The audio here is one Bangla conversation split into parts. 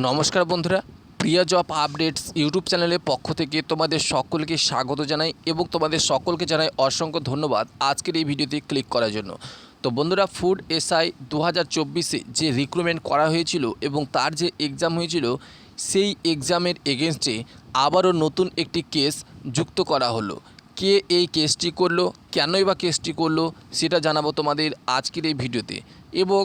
নমস্কার বন্ধুরা, প্রিয়া জব আপডেটস ইউটিউব চ্যানেলের পক্ষ থেকে তোমাদের সকলকে স্বাগত জানাই এবং তোমাদের সকলকে জানাই অসংখ্য ধন্যবাদ আজকের এই ভিডিওতে ক্লিক করার জন্য। তো বন্ধুরা ফুড এসআই দু হাজার চব্বিশে যে রিক্রুটমেন্ট করা হয়েছিল এবং তার যে এক্সাম হয়েছিল, সেই এক্সামের এগেনস্টে আবারও নতুন একটি কেস যুক্ত করা হলো। কে এই কেসটি করল, কেনই বা কেসটি করল, সেটা জানাব তোমাদের আজকের এই ভিডিওতে। এবং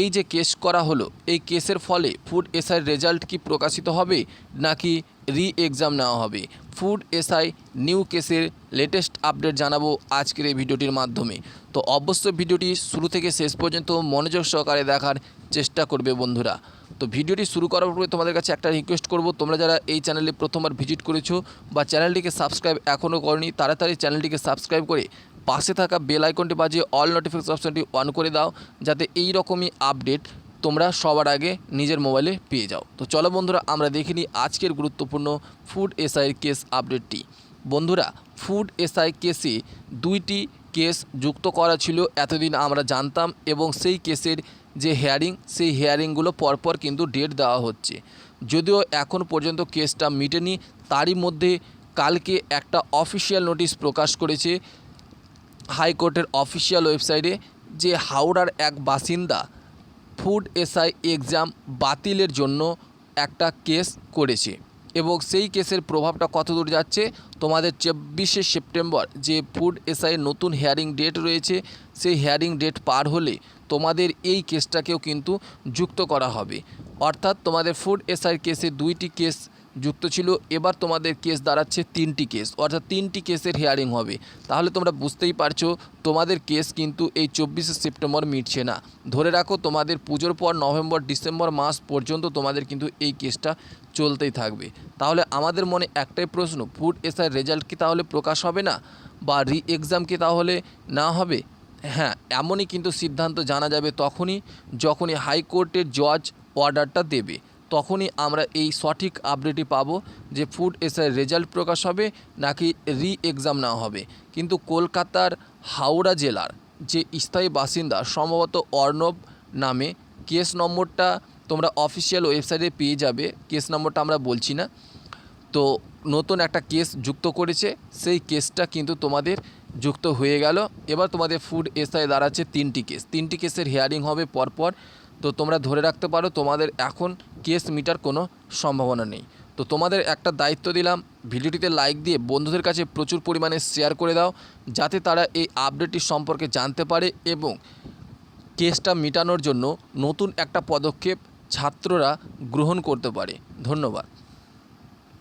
এই যে কেস করা হলো, এই কেসের ফলে ফুড এসআই রেজাল্ট কি প্রকাশিত হবে নাকি রি এক্সাম নেওয়া হবে? ফুড এসআই নিউ কেসের লেটেস্ট আপডেট জানাব আজকের এই ভিডিওটির মাধ্যমে। তো অবশ্যই ভিডিওটি শুরু থেকে শেষ পর্যন্ত মনোযোগ সহকারে দেখার চেষ্টা করবে বন্ধুরা। তো ভিডিওটি শুরু করার পরে তোমাদের কাছে একটা রিকোয়েস্ট করব, তোমরা যারা এই চ্যানেলে প্রথমবার ভিজিট করেছ বা চ্যানেলটিকে সাবস্ক্রাইব এখনও করনি, তাড়াতাড়ি চ্যানেলটিকে সাবস্ক্রাইব করে পাশে থাকা বেল আইকনটি বাজিয়ে অল নোটিফিকেশন অপশনটি অন করে দাও, যাতে এই রকমই আপডেট তোমরা সবার আগে নিজের মোবাইলে পেয়ে যাও। তো চলো বন্ধুরা, আমরা দেখে নিই আজকের গুরুত্বপূর্ণ ফুড এসআইয়ের কেস আপডেটটি বন্ধুরা ফুড এসআই কেসে দুইটি কেস যুক্ত করা ছিল, এতদিন আমরা জানতাম, এবং সেই কেসের যে হেয়ারিং সেই হেয়ারিংগুলো পরপর কিন্তু ডেট দেওয়া হচ্ছে। যদিও এখন পর্যন্ত কেসটা মিটেনি, তারই মধ্যে কালকে একটা অফিসিয়াল নোটিশ প্রকাশ করেছে হাইকোর্টের অফিসিয়াল ওয়েবসাইটে যে হাওড়ার এক বাসিন্দা ফুড এসআই এক্সাম বাতিলের জন্য একটা কেস করেছে এবং সেই কেসের প্রভাবটা কতদূর যাচ্ছে? তোমাদের চব্বিশে সেপ্টেম্বর যে ফুড এসআই নতুন হেয়ারিং ডেট রয়েছে, সেই হেয়ারিং ডেট পার হলে তোমাদের এই কেসটাকেও কিন্তু যুক্ত করা হবে। অর্থাৎ তোমাদের ফুড এসআই কেসে দুইটি কেস যুক্ত ছিল। এবার তোমাদের কেস দাঁড়াচ্ছে তিনটি কেস অর্থাৎ তিনটি কেসের হিয়ারিং হবে। তাহলে তোমরা বুঝতেই পারছ, তোমাদের কেস কিন্তু এই চব্বিশে সেপ্টেম্বর মিটছে না। ধরে রাখো, তোমাদের পুজোর পর নভেম্বর, ডিসেম্বর মাস পর্যন্ত তোমাদের কিন্তু এই কেসটা চলতেই থাকবে। তাহলে আমাদের মনে একটাই প্রশ্ন ফুড এসআই রেজাল্ট কি তাহলে প্রকাশ হবে না? বা রি এক্সাম কি তাহলে না হবে? হ্যাঁ এমনই কিন্তু সিদ্ধান্ত জানা যাবে তখনই, যখনই হাইকোর্টের জজ অর্ডারটা দেবে। তখনই আমরা এই সঠিক আপডেটই পাবো যে ফুড এসআই রেজাল্ট প্রকাশ হবে নাকি রি এক্সাম নেওয়া হবে। কিন্তু কলকাতার হাওড়া জেলার যে স্থায়ী বাসিন্দা, সম্ভবত অর্ণব নামে কেস নম্বরটা তোমরা অফিসিয়াল ওয়েবসাইটে পেয়ে যাবে। কেস নম্বরটা আমরা বলছি না। তো নতুন একটা কেস যুক্ত করেছে, সেই কেসটা কিন্তু তোমাদের যুক্ত হয়ে গেল। এবার তোমাদের ফুড এসআই দাঁড়াচ্ছে তিনটি কেস তিনটি কেসের হিয়ারিং হবে পরপর। তো তোমরা ধরে রাখতে পারো তোমাদের এখন কেস মিটার কোনো সম্ভাবনা নেই। তো তোমাদের একটা দায়িত্ব দিলাম, ভিডিওটিতে লাইক দিয়ে বন্ধুদের কাছে প্রচুর পরিমাণে শেয়ার করে দাও, যাতে তারা এই আপডেটটি সম্পর্কে জানতে পারে এবং কেসটা মেটানোর জন্য নতুন একটা পদক্ষেপ ছাত্ররা গ্রহণ করতে পারে। ধন্যবাদ।